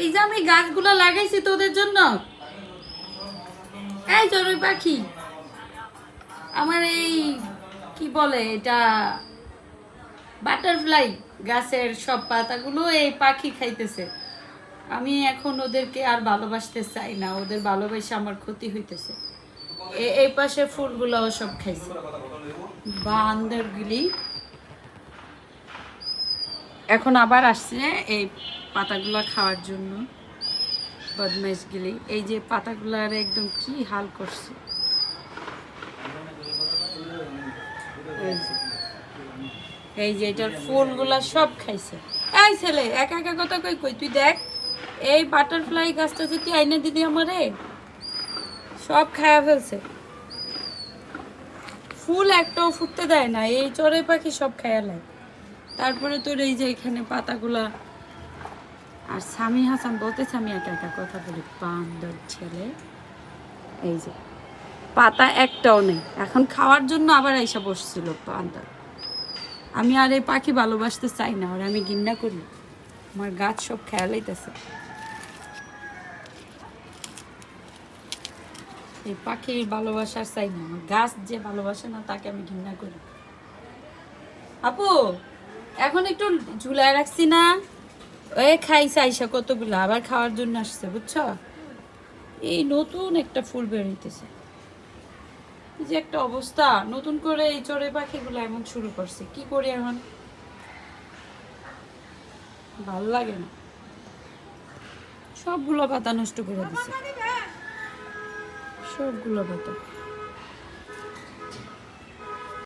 এই যে আমি গাছগুলো লাগাইছি তোদের জন্য। এই চড়ুই পাখি। আমার এই, কি বলে এটা? বাটারফ্লাই গাছের সব পাতাগুলো এই পাখি খাইতেছে। আমি এখন ওদেরকে আর ভালোবাসতে চাই না। ওদের ভালোবাসে আমার ক্ষতি হইতেছে। এই পাশে ফুলগুলোও সব খাইছে। বান্দরগুলি এখন আবার আসছে এই পাতাগুলো খাওয়ার জন্য। বদমাইশগুলি এই যে পাতাগুলার একদম কি হাল করছে। এই যে এটার ফুলগুলা সব খাইছে। এই ছেলে, একা একা কথা কই কই? তুই দেখ, এই বাটারফ্লাই গাছটা যদি আইনা দিদি আমারে, সব খায়া ফেলছে। ফুল একটাও ফুটতে দেয় না, এই চড়ে পাখি সব খায়া নেয় তারপরে তোর এই যে এখানে পাতাগুলা। আর স্বামী হাসান বলতেছে, আমি একা একা কথা বলি, বান্দর ছেলে। এই যে, পাতা একটাও নেই। এখন খাওয়ার জন্য আবার এসে বসছিল বান্দর। আমি আর এই পাখি ভালোবাসতে চাই না আর আমি ঘৃণা করি। আমার গাছ সব খেয়ালাইতেছে এই পাখির ভালোবাসার চাই না, আমার গাছ যে ভালোবাসে না, তাকে আমি ঘৃণা করি। আপু! এখন একটু ঝুলায় রাখছি না। ওই খাইছে, আইসা কতগুলো, আবার খাওয়ার জন্য আসছে, বুঝছ? এই নতুন একটা ফুল বেরোইতেছে যে একটা অবস্থা, নতুন করে এই চড়ে পাখিগুলো এমন শুরু করছে। কি করি এখন? ভালো লাগে না। সবগুলো পাতা নষ্ট করে দিছে। সবগুলো পাতা।